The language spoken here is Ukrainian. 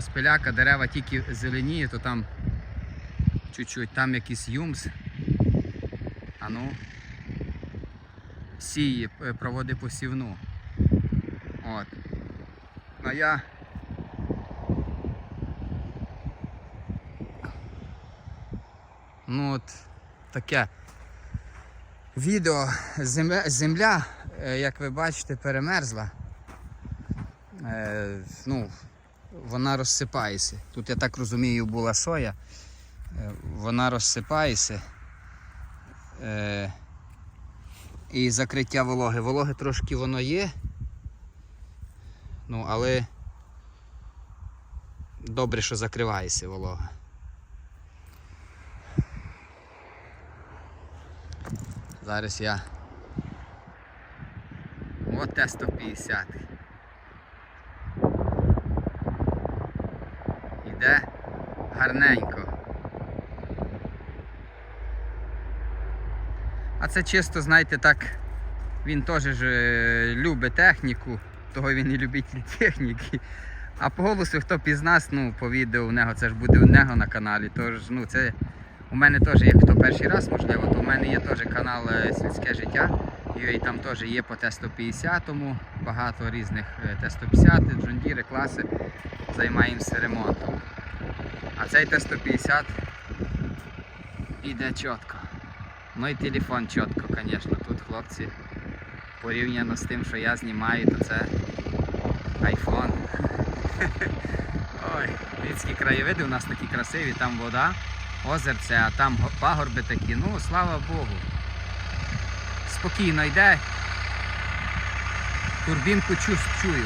сильна спиляка, дерева тільки зеленіє, то там чуть-чуть, там якийсь юмс. А ну, сіє, е, проводи посівну. От. А я Ну от таке відео. Земля, земля е, як ви бачите, перемерзла. Е, ну, вона розсипається. Тут, я так розумію, була соя. Е, вона розсипається. Е, і закриття вологи. Вологи трошки воно є. Ну, але добре, що закривається волога. Зараз я. От Т-150. Іде гарненько. А це чисто, знаєте, так, він теж ж е, любить техніку, того він і любитель техніки. А по голосу, хто пізнас, ну, по відео у нього, це ж буде у нього на каналі. Тож, ну, це у мене теж є хто перший раз, можливо, то у мене є теж канал е, Сільське життя. І там теж є по Т-150, багато різних е, Т-150, джондіри, класи. Займаємося ремонтом. А цей Т-150 іде чітко. Ну і телефон чітко, звісно. Тут хлопці порівняно з тим, що я знімаю, то це iPhone. Ой, людські краєвиди у нас такі красиві, там вода, озерце, а там пагорби такі. Ну, слава Богу. Спокійно йде. Турбінку чу- чую.